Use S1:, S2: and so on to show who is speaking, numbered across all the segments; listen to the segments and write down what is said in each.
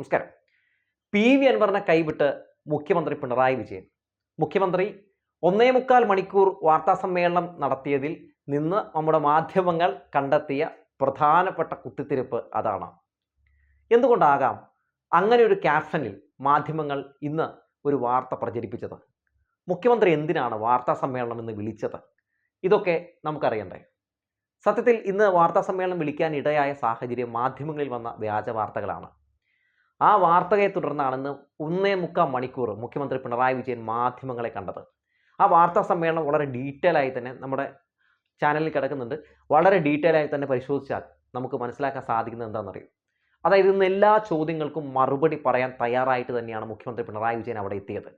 S1: നമസ്കാരം. P V അൻവറിനെ കൈവിട്ട് മുഖ്യമന്ത്രി പിണറായി വിജയൻ. മുഖ്യമന്ത്രി ഒന്നേ മുക്കാൽ മണിക്കൂർ വാർത്താ സമ്മേളനം നടത്തിയതിൽ നിന്ന് നമ്മുടെ മാധ്യമങ്ങൾ കണ്ടെത്തിയ പ്രധാനപ്പെട്ട കുത്തിത്തിരിപ്പ് അതാണ്. എന്തുകൊണ്ടാകാം അങ്ങനെ ഒരു ക്യാപ്ഷനിൽ മാധ്യമങ്ങൾ ഇന്ന് ഒരു വാർത്ത പ്രചരിപ്പിച്ചത്? മുഖ്യമന്ത്രി എന്തിനാണ് വാർത്താ സമ്മേളനം എന്ന് വിളിച്ചത്? ഇതൊക്കെ നമുക്കറിയണ്ടേ. സത്യത്തിൽ ഇന്ന് വാർത്താ സമ്മേളനം വിളിക്കാൻ ഇടയായ സാഹചര്യം മാധ്യമങ്ങളിൽ വന്ന വ്യാജ വാർത്തകളാണ്. ആ വാർത്തയെ തുടർന്നാണ് ഇന്ന് ഒന്നേ മുക്കാൽ മണിക്കൂർ മുഖ്യമന്ത്രി പിണറായി വിജയൻ മാധ്യമങ്ങളെ കണ്ടത്. ആ വാർത്താ സമ്മേളനം വളരെ ഡീറ്റെയിൽ ആയി തന്നെ നമ്മുടെ ചാനലിൽ കിടക്കുന്നുണ്ട്. വളരെ ഡീറ്റെയിൽ ആയി തന്നെ പരിശോധിച്ചാൽ നമുക്ക് മനസ്സിലാക്കാൻ സാധിക്കുന്നത് എന്താണെന്നറിയും? അതായത് ഇന്ന് എല്ലാ ചോദ്യങ്ങൾക്കും മറുപടി പറയാൻ തയ്യാറായിട്ട് തന്നെയാണ് മുഖ്യമന്ത്രി പിണറായി വിജയൻ അവിടെ എത്തിയത്.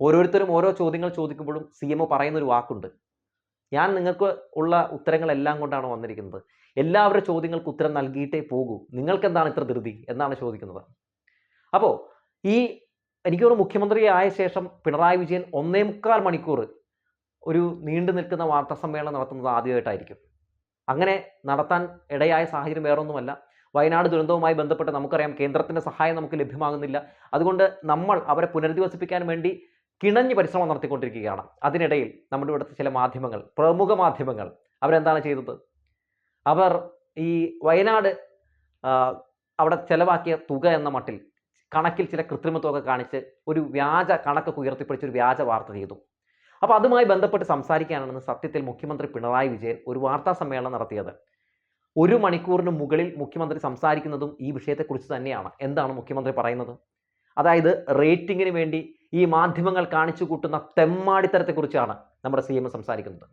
S1: ഓരോരുത്തരും ഓരോ ചോദ്യങ്ങൾ ചോദിക്കുമ്പോഴും സി എം പറയുന്ന ഒരു വാക്കുണ്ട്. ഞാൻ നിങ്ങൾക്ക് ഉള്ള ഉത്തരങ്ങളെല്ലാം കൊണ്ടാണ് വന്നിരിക്കുന്നത്. എല്ലാവരുടെ ചോദ്യങ്ങൾക്ക് ഉത്തരം നൽകിയിട്ടേ പോകൂ. നിങ്ങൾക്ക് എന്താണ് ഇത്ര ധൃതി? എന്നാണ് ചോദിക്കുന്നത്. അപ്പോൾ ഈ എനിക്ക് തോന്നുന്നു മുഖ്യമന്ത്രി ആയ ശേഷം പിണറായി വിജയൻ ഒന്നേ മുക്കാൽ മണിക്കൂർ ഒരു നീണ്ടു നിൽക്കുന്ന വാർത്താ സമ്മേളനം നടത്തുന്നത് ആദ്യമായിട്ടായിരിക്കും. അങ്ങനെ നടത്താൻ ഇടയായ സാഹചര്യം വേറൊന്നുമല്ല. വയനാട് ദുരന്തവുമായി ബന്ധപ്പെട്ട് നമുക്കറിയാം കേന്ദ്രത്തിന്റെ സഹായം നമുക്ക് ലഭ്യമാകുന്നില്ല. അതുകൊണ്ട് നമ്മൾ അവരെ പുനരധിവസിപ്പിക്കാൻ വേണ്ടി കിണഞ്ഞ് പരിശ്രമം നടത്തിക്കൊണ്ടിരിക്കുകയാണ്. അതിനിടയിൽ നമ്മുടെ ഇവിടുത്തെ ചില മാധ്യമങ്ങൾ പ്രമുഖ മാധ്യമങ്ങൾ അവരെന്താണ് ചെയ്തത്? അവർ ഈ വയനാട് അവിടെ ചെലവാക്കിയ തുക എന്ന മട്ടിൽ കണക്കിൽ ചില കൃത്രിമത്വമൊക്കെ കാണിച്ച് ഒരു വ്യാജ കണക്കൊക്കെ ഉയർത്തിപ്പിടിച്ച് ഒരു വ്യാജ വാർത്ത ചെയ്തു. അപ്പോൾ അതുമായി ബന്ധപ്പെട്ട് സംസാരിക്കാനാണ് സത്യത്തിൽ മുഖ്യമന്ത്രി പിണറായി വിജയൻ ഒരു വാർത്താ സമ്മേളനം നടത്തിയത്. ഒരു മണിക്കൂറിന് മുകളിൽ മുഖ്യമന്ത്രി സംസാരിക്കുന്നതും ഈ വിഷയത്തെക്കുറിച്ച് തന്നെയാണ്. എന്താണ് മുഖ്യമന്ത്രി പറയുന്നത്? അതായത് റേറ്റിംഗിന് വേണ്ടി ഈ മാധ്യമങ്ങൾ കാണിച്ചു കൂട്ടുന്ന തെമ്മാടിത്തരത്തെക്കുറിച്ചാണ് നമ്മുടെ സി എം സംസാരിക്കുന്നത്.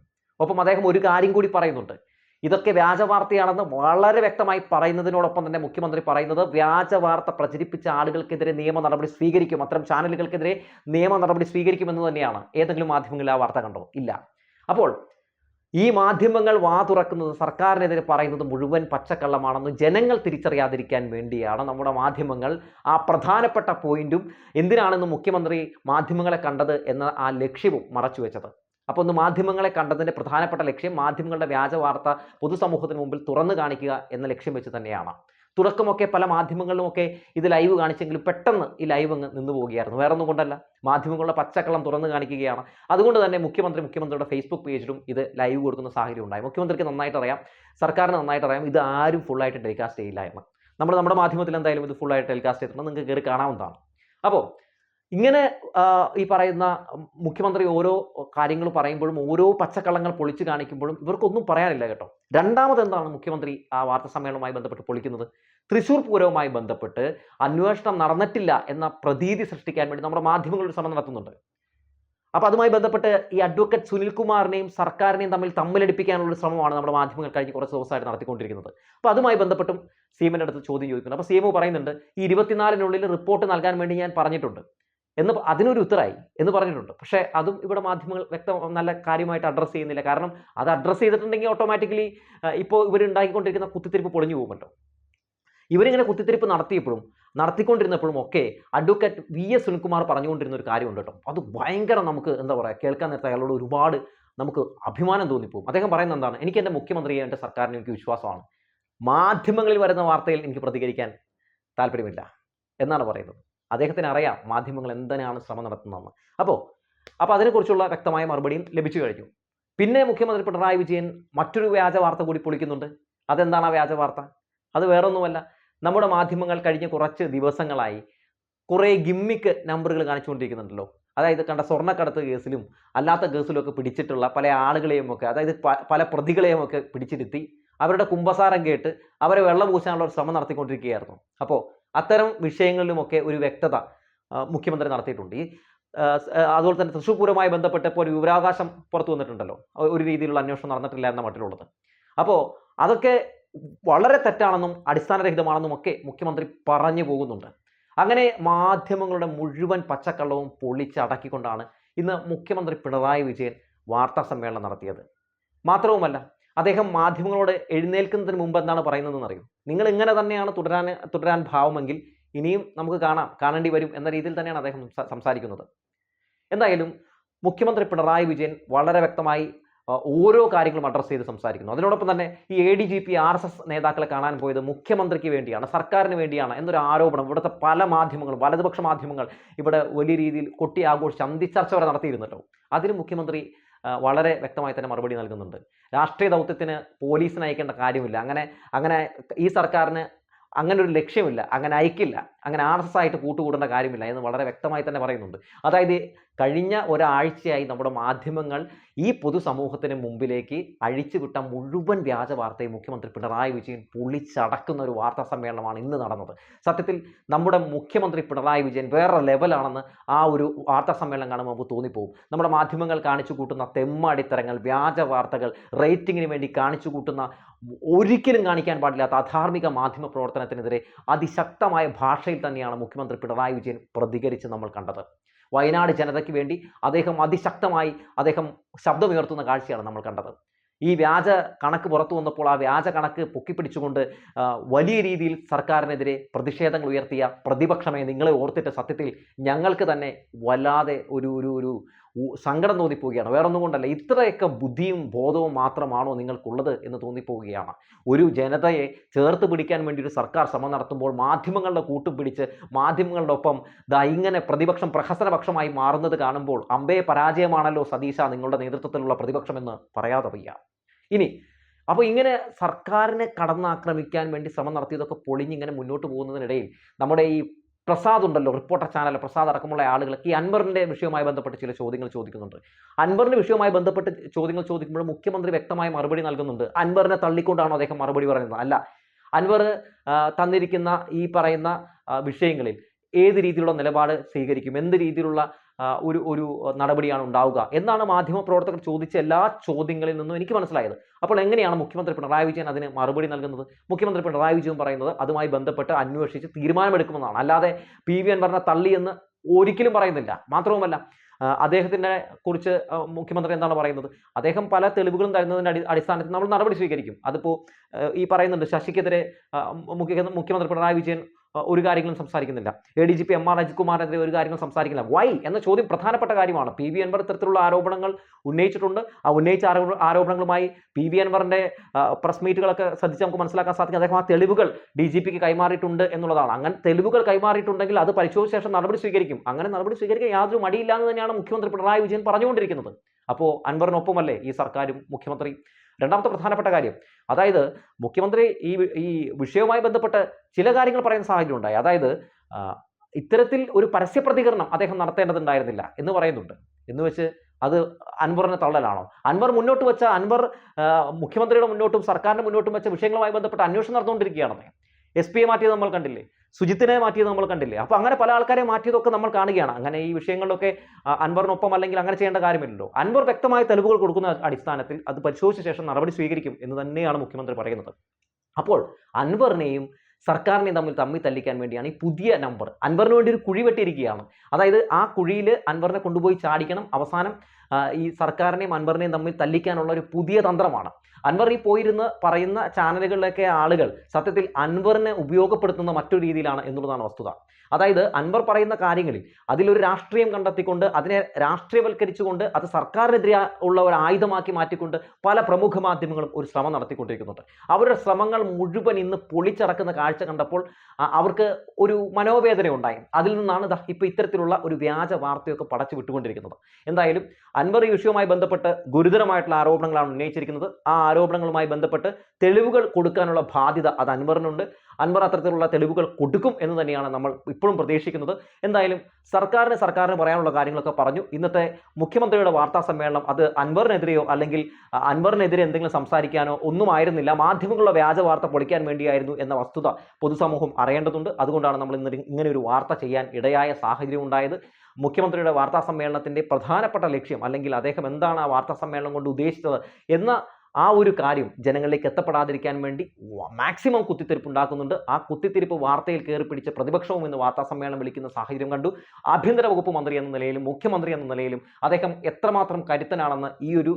S1: ഒപ്പം അദ്ദേഹം ഒരു കാര്യം കൂടി പറയുന്നുണ്ട്. ഇതൊക്കെ വ്യാജ വാർത്തയാണെന്ന് വളരെ വ്യക്തമായി പറയുന്നതിനോടൊപ്പം തന്നെ മുഖ്യമന്ത്രി പറയുന്നത് വ്യാജ വാർത്ത പ്രചരിപ്പിച്ച ആളുകൾക്കെതിരെ നിയമ നടപടി സ്വീകരിക്കും. അത്തരം ചാനലുകൾക്കെതിരെ നിയമ നടപടി സ്വീകരിക്കുമെന്ന് തന്നെയാണ്. ഏതെങ്കിലും മാധ്യമങ്ങളിൽ ആ വാർത്ത കണ്ടോ? ഇല്ല. അപ്പോൾ ഈ മാധ്യമങ്ങൾ വാ തുറക്കുന്നത് സർക്കാരിനെതിരെ പറയുന്നത് മുഴുവൻ പച്ചക്കള്ളമാണെന്ന് ജനങ്ങൾ തിരിച്ചറിയാതിരിക്കാൻ വേണ്ടിയാണ് നമ്മുടെ മാധ്യമങ്ങൾ ആ പ്രധാനപ്പെട്ട പോയിന്റും എന്തിനാണെന്ന് മുഖ്യമന്ത്രി മാധ്യമങ്ങളെ കണ്ടത് എന്ന ആ ലക്ഷ്യവും മറച്ചുവെച്ചത്. അപ്പോൾ ഒന്ന് മാധ്യമങ്ങളെ കണ്ടതിന്റെ പ്രധാനപ്പെട്ട ലക്ഷ്യം മാധ്യമങ്ങളുടെ വ്യാജ വാർത്ത പൊതുസമൂഹത്തിന് മുമ്പിൽ തുറന്നു കാണിക്കുക എന്ന ലക്ഷ്യം വെച്ച് തന്നെയാണ്. തുടക്കമൊക്കെ പല മാധ്യമങ്ങളിലുമൊക്കെ ഇത് ലൈവ് കാണിച്ചെങ്കിലും പെട്ടെന്ന് ഈ ലൈവ് അങ്ങ് നിന്നു പോവുകയായിരുന്നു. വേറെ ഒന്നും കൊണ്ടല്ല. മാധ്യമങ്ങളുടെ പച്ചക്കളം തുറന്നു കാണിക്കുകയാണ്. അതുകൊണ്ട് തന്നെ മുഖ്യമന്ത്രി മുഖ്യമന്ത്രിയുടെ ഫേസ്ബുക്ക് പേജിലും ഇത് ലൈവ് കൊടുക്കുന്ന സാഹചര്യം ഉണ്ടായി. മുഖ്യമന്ത്രിക്ക് നന്നായിട്ട് അറിയാം. സർക്കാരിന് നന്നായിട്ട് അറിയാം. ഇത് ആരും ഫുള്ളായിട്ട് ടെലികാസ്റ്റ് ചെയ്യില്ല എന്ന്. നമ്മൾ നമ്മുടെ മാധ്യമത്തിൽ എന്തായാലും ഇത് ഫുള്ളായിട്ട് ടെലികാസ്റ്റ് ചെയ്തിട്ടുണ്ട്. നിങ്ങൾക്ക് കയറി കാണാവുന്നതാണ്. അപ്പോൾ ഇങ്ങനെ ഈ പറയുന്ന മുഖ്യമന്ത്രി ഓരോ കാര്യങ്ങൾ പറയുമ്പോഴും ഓരോ പച്ചക്കള്ളങ്ങൾ പൊളിച്ചു കാണിക്കുമ്പോഴും ഇവർക്കൊന്നും പറയാനില്ല കേട്ടോ. രണ്ടാമത് എന്താണ് മുഖ്യമന്ത്രി ആ വാർത്താ സമ്മേളനവുമായി ബന്ധപ്പെട്ട് പൊളിക്കുന്നത്? തൃശൂർ പൂരവുമായി ബന്ധപ്പെട്ട് അന്വേഷണം നടന്നിട്ടില്ല എന്ന പ്രതീതി സൃഷ്ടിക്കാൻ വേണ്ടി നമ്മുടെ മാധ്യമങ്ങൾ ഒരു ശ്രമം നടത്തുന്നുണ്ട്. അപ്പോൾ അതുമായി ബന്ധപ്പെട്ട് ഈ അഡ്വക്കേറ്റ് സുനിൽകുമാറിനെയും സർക്കാരിനെയും തമ്മിൽ തമ്മിലടിപ്പിക്കാനുള്ള ശ്രമമാണ് നമ്മുടെ മാധ്യമങ്ങൾ കഴിഞ്ഞ കുറച്ച് ദിവസമായിട്ട് നടത്തിക്കൊണ്ടിരിക്കുന്നത്. അപ്പോൾ അതുമായി ബന്ധപ്പെട്ടും സി എമ്മിന്റെ അടുത്ത് ചോദ്യം ചോദിക്കുന്നുണ്ട്. അപ്പോൾ സി എം പറയുന്നുണ്ട് ഈ ഇരുപത്തിനാലിനുള്ളിൽ റിപ്പോർട്ട് നൽകാൻ വേണ്ടി ഞാൻ പറഞ്ഞിട്ടുണ്ട്. എന്ന് അതിനൊരു ഉത്തരായി എന്ന് പറഞ്ഞിട്ടുണ്ട്. പക്ഷേ അതും ഇവിടെ മാധ്യമങ്ങൾ വ്യക്തം നല്ല കാര്യമായിട്ട് അഡ്രസ്സ് ചെയ്യുന്നില്ല. കാരണം അത് അഡ്രസ്സ് ചെയ്തിട്ടുണ്ടെങ്കിൽ ഓട്ടോമാറ്റിക്കലി ഇപ്പോൾ ഇവർ ഉണ്ടാക്കിക്കൊണ്ടിരിക്കുന്ന കുത്തിത്തിരിപ്പ് പൊളിഞ്ഞു പോകുമല്ലോ. ഇവരിങ്ങനെ കുത്തിത്തിരിപ്പ് നടത്തിയപ്പോഴും നടത്തിക്കൊണ്ടിരുന്നപ്പോഴും ഒക്കെ അഡ്വക്കേറ്റ് വി എസ് സുനിൽകുമാർ പറഞ്ഞുകൊണ്ടിരുന്ന ഒരു കാര്യമുണ്ട് കേട്ടോ. അത് ഭയങ്കര നമുക്ക് എന്താ പറയുക കേൾക്കാൻ നേരത്തെ അയാളോട് ഒരുപാട് നമുക്ക് അഭിമാനം തോന്നിപ്പോകും. അദ്ദേഹം പറയുന്നത് എന്താണ് എനിക്ക് എന്റെ മുഖ്യമന്ത്രിയെ എന്റെ സർക്കാരിന് എനിക്ക് വിശ്വാസമാണ്. മാധ്യമങ്ങളിൽ വരുന്ന വാർത്തയിൽ എനിക്ക് പ്രതികരിക്കാൻ താല്പര്യമില്ല എന്നാണ് പറയുന്നത്. അദ്ദേഹത്തിന് അറിയാം മാധ്യമങ്ങൾ എന്തിനാണ് ശ്രമം നടത്തുന്നതെന്ന്. അപ്പോൾ അപ്പോൾ അതിനെക്കുറിച്ചുള്ള വ്യക്തമായ മറുപടിയും ലഭിച്ചു കഴിഞ്ഞു. പിന്നെ മുഖ്യമന്ത്രി പിണറായി വിജയൻ മറ്റൊരു വ്യാജ വാർത്ത കൂടി പൊളിക്കുന്നുണ്ട്. അതെന്താണ് ആ വ്യാജ വാർത്ത? അത് വേറൊന്നുമല്ല. നമ്മുടെ മാധ്യമങ്ങൾ കഴിഞ്ഞ കുറച്ച് ദിവസങ്ങളായി കുറേ ഗിമ്മിക്ക് നമ്പറുകൾ കാണിച്ചുകൊണ്ടിരിക്കുന്നുണ്ടല്ലോ. അതായത് കണ്ട സ്വർണക്കടത്ത് കേസിലും അല്ലാത്ത കേസിലും ഒക്കെ പിടിച്ചിട്ടുള്ള പല ആളുകളെയും ഒക്കെ അതായത് പല പ്രതികളെയും ഒക്കെ പിടിച്ചിരുത്തി അവരുടെ കുമ്പസാരം കേട്ട് അവരെ വെള്ളം പൂശാനുള്ള ഒരു ശ്രമം നടത്തിക്കൊണ്ടിരിക്കുകയായിരുന്നു. അപ്പോൾ അത്തരം വിഷയങ്ങളിലുമൊക്കെ ഒരു വ്യക്തത മുഖ്യമന്ത്രി നടത്തിയിട്ടുണ്ട്. ഈ അതുപോലെ തന്നെ തൃശ്ശൂർ പൂരവുമായി ബന്ധപ്പെട്ട് ഇപ്പോൾ ഒരു വിവരാവകാശം പുറത്തു വന്നിട്ടുണ്ടല്ലോ. ഒരു രീതിയിലുള്ള അന്വേഷണം നടന്നിട്ടില്ല എന്ന മട്ടിലുള്ളത്. അപ്പോൾ അതൊക്കെ വളരെ തെറ്റാണെന്നും അടിസ്ഥാനരഹിതമാണെന്നും ഒക്കെ മുഖ്യമന്ത്രി പറഞ്ഞു പോകുന്നുണ്ട്. അങ്ങനെ മാധ്യമങ്ങളുടെ മുഴുവൻ പച്ചക്കള്ളവും പൊളിച്ചടക്കിക്കൊണ്ടാണ് ഇന്ന് മുഖ്യമന്ത്രി പിണറായി വിജയൻ വാർത്താ സമ്മേളനം നടത്തിയത്. മാത്രവുമല്ല അദ്ദേഹം മാധ്യമങ്ങളോട് എഴുന്നേൽക്കുന്നതിന് മുമ്പ് എന്താണ് പറയുന്നതെന്ന് അറിയും നിങ്ങൾ ഇങ്ങനെ തന്നെയാണ് തുടരാൻ തുടരാൻ ഭാവമെങ്കിൽ ഇനിയും നമുക്ക് കാണാം കാണേണ്ടി വരും എന്ന രീതിയിൽ തന്നെയാണ് അദ്ദേഹം സംസാരിക്കുന്നത്. എന്തായാലും മുഖ്യമന്ത്രി പിണറായി വിജയൻ വളരെ വ്യക്തമായി ഓരോ കാര്യങ്ങളും അഡ്രസ്സ് ചെയ്ത് സംസാരിക്കുന്നു. അതിനോടൊപ്പം തന്നെ ഈ A D G P R S S നേതാക്കളെ കാണാൻ പോയത് മുഖ്യമന്ത്രിക്ക് വേണ്ടിയാണ് സർക്കാരിന് വേണ്ടിയാണ് എന്നൊരു ആരോപണം ഇവിടുത്തെ പല മാധ്യമങ്ങളും വലതുപക്ഷ മാധ്യമങ്ങൾ ഇവിടെ വലിയ രീതിയിൽ കൊട്ടി ആഘോഷിച്ച് അന്തിച്ചർച്ച വരെ നടത്തിയിരുന്നല്ലോ അതിന് മുഖ്യമന്ത്രി വളരെ വ്യക്തമായി തന്നെ മറുപടി നൽകുന്നുണ്ട്. രാഷ്ട്രീയ ദൗത്യത്തിന് പോലീസിനെ അയക്കേണ്ട കാര്യമില്ല. അങ്ങനെ അങ്ങനെ ഈ സർക്കാരിന് അങ്ങനെ ഒരു ലക്ഷ്യമില്ല. അങ്ങനെ അയക്കില്ല. അങ്ങനെ ആർ എസ് ആയിട്ട് കൂട്ടുകൂടേണ്ട കാര്യമില്ല എന്ന് വളരെ വ്യക്തമായി തന്നെ പറയുന്നുണ്ട്. അതായത് കഴിഞ്ഞ ഒരാഴ്ചയായി നമ്മുടെ മാധ്യമങ്ങൾ ഈ പൊതുസമൂഹത്തിന് മുമ്പിലേക്ക് അഴിച്ചുവിട്ട മുഴുവൻ വ്യാജ വാർത്തയും മുഖ്യമന്ത്രി പിണറായി വിജയൻ പൊളിച്ചടക്കുന്ന ഒരു വാർത്താ സമ്മേളനമാണ് ഇന്ന് നടന്നത്. സത്യത്തിൽ നമ്മുടെ മുഖ്യമന്ത്രി പിണറായി വിജയൻ വേറെ ലെവലാണെന്ന് ആ ഒരു വാർത്താ സമ്മേളനം കാണുമ്പോൾ നമുക്ക് തോന്നിപ്പോകും. നമ്മുടെ മാധ്യമങ്ങൾ കാണിച്ചു കൂട്ടുന്ന തെമ്മടിത്തരങ്ങൾ വ്യാജ വാർത്തകൾ റേറ്റിങ്ങിന് വേണ്ടി കാണിച്ചു കൂട്ടുന്ന ഒരിക്കലും കാണിക്കാൻ പാടില്ലാത്ത അധാർമിക മാധ്യമ പ്രവർത്തനത്തിനെതിരെ അതിശക്തമായ ഭാഷയിൽ തന്നെയാണ് മുഖ്യമന്ത്രി പിണറായി വിജയൻ പ്രതികരിച്ച് നമ്മൾ കണ്ടത്. വയനാട് ജനതയ്ക്ക് വേണ്ടി അദ്ദേഹം അതിശക്തമായി അദ്ദേഹം ശബ്ദമുയർത്തുന്ന കാഴ്ചയാണ് നമ്മൾ കണ്ടത്. ഈ വ്യാജ കണക്ക് പുറത്തു വന്നപ്പോൾ ആ വ്യാജ കണക്ക് പൊക്കിപ്പിടിച്ചുകൊണ്ട് വലിയ രീതിയിൽ സർക്കാരിനെതിരെ പ്രതിഷേധങ്ങൾ ഉയർത്തിയ പ്രതിപക്ഷമേ നിങ്ങളെ ഓർത്തിട്ട് സത്യത്തിൽ ഞങ്ങൾക്ക് തന്നെ വല്ലാതെ ഒരു ഒരു ഒരു സങ്കടം തോന്നിപ്പോവുകയാണ്. വേറൊന്നും കൊണ്ടല്ല. ഇത്രയൊക്കെ ബുദ്ധിയും ബോധവും മാത്രമാണോ നിങ്ങൾക്കുള്ളത് എന്ന് തോന്നിപ്പോവുകയാണ്. ഒരു ജനതയെ ചേർത്ത് പിടിക്കാൻ വേണ്ടി ഒരു സർക്കാർ ശ്രമം നടത്തുമ്പോൾ മാധ്യമങ്ങളുടെ കൂട്ടും പിടിച്ച് മാധ്യമങ്ങളുടെ ഒപ്പം ദാ ഇങ്ങനെ പ്രതിപക്ഷം പ്രഹസനപക്ഷമായി മാറുന്നത് കാണുമ്പോൾ അമ്പേ പരാജയമാണല്ലോ സതീശ നിങ്ങളുടെ നേതൃത്വത്തിലുള്ള പ്രതിപക്ഷം എന്ന് പറയാതെ വയ്യ. ഇനി അപ്പോൾ ഇങ്ങനെ സർക്കാരിനെ കടന്നാക്രമിക്കാൻ വേണ്ടി ശ്രമം നടത്തിയതൊക്കെ പൊളിഞ്ഞിങ്ങനെ മുന്നോട്ട് പോകുന്നതിനിടയിൽ നമ്മുടെ ഈ പ്രസാദ് ഉണ്ടല്ലോ റിപ്പോർട്ടർ ചാനൽ പ്രസാദ് അടക്കമുള്ള ആളുകളൊക്കെ ഈ അൻവറിന്റെ വിഷയവുമായി ബന്ധപ്പെട്ട് ചില ചോദ്യങ്ങൾ ചോദിക്കുന്നുണ്ട്. അൻവറിന്റെ വിഷയവുമായി ബന്ധപ്പെട്ട് ചോദ്യങ്ങൾ ചോദിക്കുമ്പോൾ മുഖ്യമന്ത്രി വ്യക്തമായ മറുപടി നൽകുന്നുണ്ട്. അൻവറിനെ തള്ളിക്കൊണ്ടാണോ അദ്ദേഹം മറുപടി പറയുന്നത്? അല്ല. അൻവർ തന്നിരിക്കുന്ന ഈ പറയുന്ന വിഷയങ്ങളിൽ ഏത് രീതിയിലുള്ള നിലപാട് സ്വീകരിക്കും? എന്ത് രീതിയിലുള്ള ഒരു ഒരു നടപടിയാണ് ഉണ്ടാവുക എന്നാണ് മാധ്യമ മാധ്യമപ്രവർത്തകർ ചോദിച്ച എല്ലാ ചോദ്യങ്ങളിൽ നിന്നും എനിക്ക് മനസ്സിലായത്. അപ്പോൾ എങ്ങനെയാണ് മുഖ്യമന്ത്രി പിണറായി വിജയൻ അതിന് മറുപടി നൽകുന്നത്? മുഖ്യമന്ത്രി പിണറായി വിജയൻ പറയുന്നത് അതുമായി ബന്ധപ്പെട്ട് അന്വേഷിച്ച് തീരുമാനമെടുക്കുമെന്നാണ്. അല്ലാതെ പി. വി. തള്ളി എന്ന് ഒരിക്കലും പറയുന്നില്ല. മാത്രവുമല്ല അദ്ദേഹത്തിനെ കുറിച്ച് മുഖ്യമന്ത്രി എന്താണ് പറയുന്നത്? അദ്ദേഹം പല തെളിവുകളും തരുന്നതിന്റെ അടി അടിസ്ഥാനത്തിൽ നമ്മൾ നടപടി സ്വീകരിക്കും. അതിപ്പോൾ ഈ പറയുന്നുണ്ട് ശശിക്കെതിരെ മുഖ്യ മുഖ്യമന്ത്രി പിണറായി വിജയൻ ഒരു കാര്യങ്ങളും സംസാരിക്കുന്നില്ല. A D G P M R അജിത്കുമാറിനെതിരെ ഒരു കാര്യങ്ങളും സംസാരിക്കില്ല വൈ എന്ന ചോദ്യം പ്രധാനപ്പെട്ട കാര്യമാണ്. പി വി അൻവർ ഇത്തരത്തിലുള്ള ആരോപണങ്ങൾ ഉന്നയിച്ചിട്ടുണ്ട്. ആ ഉന്നയിച്ച ആരോപണങ്ങളുമായി പി വി അൻവറിന്റെ പ്രസ് മീറ്റുകളൊക്കെ ശ്രദ്ധിച്ച് നമുക്ക് മനസ്സിലാക്കാൻ സാധിക്കും. അദ്ദേഹം ആ തെളിവുകൾ ഡി ജി പിക്ക് കൈമാറിയിട്ടുണ്ട് എന്നുള്ളതാണ്. അങ്ങനെ തെളിവുകൾ കൈമാറിയിട്ടുണ്ടെങ്കിൽ അത് പരിശോധിച്ച ശേഷം നടപടി സ്വീകരിക്കും. അങ്ങനെ നടപടി സ്വീകരിക്കാൻ യാതൊരു മടിയില്ല എന്ന് തന്നെയാണ് മുഖ്യമന്ത്രി പിണറായി വിജയൻ പറഞ്ഞുകൊണ്ടിരിക്കുന്നത്. അപ്പോൾ അൻവറിനൊപ്പമല്ലേ ഈ സർക്കാരും മുഖ്യമന്ത്രി രണ്ടാമത്തെ പ്രധാനപ്പെട്ട കാര്യം അതായത് മുഖ്യമന്ത്രി ഈ ഈ വിഷയവുമായി ബന്ധപ്പെട്ട് ചില കാര്യങ്ങൾ പറയുന്ന സാഹചര്യം ഉണ്ടായി. അതായത് ഇത്തരത്തിൽ ഒരു പരസ്യ പ്രതികരണം അദ്ദേഹം നടത്തേണ്ടതുണ്ടായിരുന്നില്ല എന്ന് പറയുന്നുണ്ട്. എന്ന് വെച്ച് അത് അൻവറിനെ തള്ളലാണോ? അൻവർ മുന്നോട്ട് വെച്ച അൻവർ മുഖ്യമന്ത്രിയുടെ മുന്നോട്ടും സർക്കാരിന്റെ മുന്നോട്ടും വെച്ച വിഷയങ്ങളുമായി ബന്ധപ്പെട്ട് അന്വേഷണം നടന്നുകൊണ്ടിരിക്കുകയാണെന്ന് എസ് പിയെ മാറ്റിയത് നമ്മൾ കണ്ടില്ലേ? സുജിത്തിനെ മാറ്റിയത് നമ്മൾ കണ്ടില്ലേ? അപ്പോൾ അങ്ങനെ പല ആൾക്കാരെ മാറ്റിയതൊക്കെ നമ്മൾ കാണുകയാണ്. അങ്ങനെ ഈ വിഷയങ്ങളിലൊക്കെ അൻവറിനൊപ്പം അല്ലെങ്കിൽ അങ്ങനെ ചെയ്യേണ്ട കാര്യമില്ലല്ലോ. അൻവർ വ്യക്തമായ തെളിവുകൾ കൊടുക്കുന്ന അടിസ്ഥാനത്തിൽ അത് പരിശോധിച്ച ശേഷം നടപടി സ്വീകരിക്കും എന്ന് തന്നെയാണ് മുഖ്യമന്ത്രി പറയുന്നത്. അപ്പോൾ അൻവറിനെയും സർക്കാരിനെയും തമ്മിൽ തമ്മിൽ തല്ലിക്കാൻ വേണ്ടിയാണ് ഈ പുതിയ നമ്പർ. അൻവറിന് വേണ്ടി ഒരു കുഴി വെട്ടിയിരിക്കുകയാണ്. അതായത് ആ കുഴിയിൽ അൻവറിനെ കൊണ്ടുപോയി ചാടിക്കണം. അവസാനം ഈ സർക്കാരിനെയും അൻവറിനെയും തമ്മിൽ തല്ലിക്കാനുള്ള ഒരു പുതിയ തന്ത്രമാണ്. അൻവർ ഈ പോയിരുന്ന് പറയുന്ന ചാനലുകളിലൊക്കെ ആളുകൾ സത്യത്തിൽ അൻവറിനെ ഉപയോഗപ്പെടുത്തുന്ന മറ്റൊരു രീതിയിലാണ് എന്നുള്ളതാണ് വസ്തുത. അതായത് അൻവർ പറയുന്ന കാര്യങ്ങളിൽ അതിലൊരു രാഷ്ട്രീയം കണ്ടെത്തിക്കൊണ്ട് അതിനെ രാഷ്ട്രീയവൽക്കരിച്ചുകൊണ്ട് അത് സർക്കാരിനെതിരെ ഉള്ള ഒരു ആയുധമാക്കി മാറ്റിക്കൊണ്ട് പല പ്രമുഖ മാധ്യമങ്ങളും ഒരു ശ്രമം നടത്തിക്കൊണ്ടിരിക്കുന്നുണ്ട്. അവരുടെ ശ്രമങ്ങൾ മുഴുവൻ ഇന്ന് പൊളിച്ചടക്കുന്ന കാഴ്ച കണ്ടപ്പോൾ അവർക്ക് ഒരു മനോവേദന ഉണ്ടായി. അതിൽ നിന്നാണ് ഇപ്പോൾ ഇത്തരത്തിലുള്ള ഒരു വ്യാജ വാർത്തയൊക്കെ പടച്ചു വിട്ടുകൊണ്ടിരിക്കുന്നത്. എന്തായാലും അൻവർ ഈ വിഷയവുമായി ബന്ധപ്പെട്ട് ഗുരുതരമായിട്ടുള്ള ആരോപണങ്ങളാണ് ഉന്നയിച്ചിരിക്കുന്നത്. ആ ആരോപണങ്ങളുമായി ബന്ധപ്പെട്ട് തെളിവുകൾ കൊടുക്കാനുള്ള ബാധ്യത അത് അൻവറിനുണ്ട്. അൻവർ അത്തരത്തിലുള്ള തെളിവുകൾ കൊടുക്കും എന്ന് തന്നെയാണ് നമ്മൾ ഇപ്പോഴും പ്രതീക്ഷിക്കുന്നത്. എന്തായാലും സർക്കാരിന് സർക്കാരിന് പറയാനുള്ള കാര്യങ്ങളൊക്കെ പറഞ്ഞു. ഇന്നത്തെ മുഖ്യമന്ത്രിയുടെ വാർത്താ സമ്മേളനം അത് അൻവറിനെതിരെയോ അല്ലെങ്കിൽ അൻവറിനെതിരെ എന്തെങ്കിലും സംസാരിക്കാനോ ഒന്നും ആയിരുന്നില്ല. മാധ്യമങ്ങളുടെ വ്യാജ വാർത്ത പൊളിക്കാൻ വേണ്ടിയായിരുന്നു എന്ന വസ്തുത പൊതുസമൂഹം അറിയേണ്ടതുണ്ട്. അതുകൊണ്ടാണ് നമ്മൾ ഇന്ന് ഇങ്ങനെ ഒരു വാർത്ത ചെയ്യാൻ ഇടയായ സാഹചര്യം ഉണ്ടായത്. മുഖ്യമന്ത്രിയുടെ വാർത്താ സമ്മേളനത്തിന്റെ പ്രധാനപ്പെട്ട ലക്ഷ്യം അല്ലെങ്കിൽ അദ്ദേഹം എന്താണ് ആ വാർത്താ സമ്മേളനം കൊണ്ട് ഉദ്ദേശിച്ചത് എന്ന ആ ഒരു കാര്യം ജനങ്ങളിലേക്ക് എത്തപ്പെടാതിരിക്കാൻ വേണ്ടി മാക്സിമം കുത്തിത്തിരിപ്പ് ഉണ്ടാക്കുന്നുണ്ട്. ആ കുത്തിത്തിരിപ്പ് വാർത്തയിൽ കയറി പിടിച്ച പ്രതിപക്ഷവും ഇന്ന് വാർത്താ സമ്മേളനം വിളിക്കുന്ന സാഹചര്യം കണ്ടു. ആഭ്യന്തര വകുപ്പ് മന്ത്രി എന്ന നിലയിലും മുഖ്യമന്ത്രി എന്ന നിലയിലും അദ്ദേഹം എത്രമാത്രം കരുത്തനാണെന്ന് ഈ ഒരു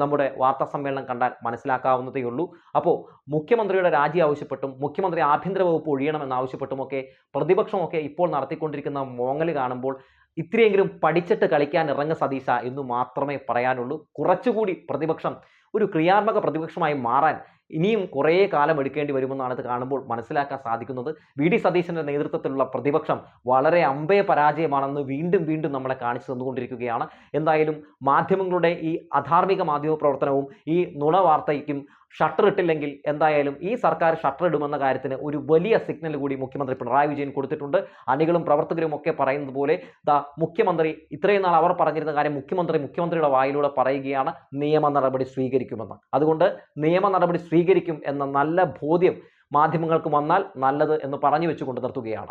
S1: നമ്മുടെ വാർത്താ സമ്മേളനം കണ്ടാൽ മനസ്സിലാക്കാവുന്നതേ ഉള്ളൂ. അപ്പോൾ മുഖ്യമന്ത്രിയുടെ രാജി ആവശ്യപ്പെട്ടും മുഖ്യമന്ത്രി ആഭ്യന്തര വകുപ്പ് ഒഴിയണമെന്ന് ആവശ്യപ്പെട്ടുമൊക്കെ പ്രതിപക്ഷമൊക്കെ ഇപ്പോൾ നടത്തിക്കൊണ്ടിരിക്കുന്ന മോങ്ങൽ കാണുമ്പോൾ ഇത്രയെങ്കിലും പഠിച്ചിട്ട് കളിക്കാൻ ഇറങ്ങ സതീശ എന്ന് മാത്രമേ പറയാനുള്ളൂ. കുറച്ചുകൂടി പ്രതിപക്ഷം ഒരു ക്രിയാത്മക പ്രതിപക്ഷമായി മാറാൻ ഇനിയും കുറേ കാലം എടുക്കേണ്ടി വരുമെന്നാണ് ഇത് കാണുമ്പോൾ മനസ്സിലാക്കാൻ സാധിക്കുന്നത്. വി. ഡി. സതീശന്റെ നേതൃത്വത്തിലുള്ള പ്രതിപക്ഷം വളരെ അമ്പേ പരാജയമാണെന്ന് വീണ്ടും വീണ്ടും നമ്മളെ കാണിച്ചു തന്നുകൊണ്ടിരിക്കുകയാണ്. എന്തായാലും മാധ്യമങ്ങളുടെ ഈ അധാർമിക മാധ്യമ പ്രവർത്തനവും ഈ നുണ വാർത്തയ്ക്കും ഷട്ടർ ഇട്ടില്ലെങ്കിൽ എന്തായാലും ഈ സർക്കാർ ഷട്ടർ ഇടുമെന്ന കാര്യത്തിന് ഒരു വലിയ സിഗ്നൽ കൂടി മുഖ്യമന്ത്രി പിണറായി വിജയൻ കൊടുത്തിട്ടുണ്ട്. അണികളും പ്രവർത്തകരും ഒക്കെ പറയുന്നത് പോലെ ദാ മുഖ്യമന്ത്രി ഇത്രയും നാൾ അവർ പറഞ്ഞിരുന്ന കാര്യം മുഖ്യമന്ത്രി മുഖ്യമന്ത്രിയുടെ വായിലൂടെ പറയുകയാണ്. നിയമ നടപടി സ്വീകരിക്കുമെന്ന്. അതുകൊണ്ട് നിയമ നടപടി സ്വീകരിക്കും എന്ന നല്ല ബോധ്യം മാധ്യമങ്ങൾക്ക് വന്നാൽ നല്ലത് എന്ന് പറഞ്ഞു വെച്ചുകൊണ്ട് നിർത്തുകയാണ്.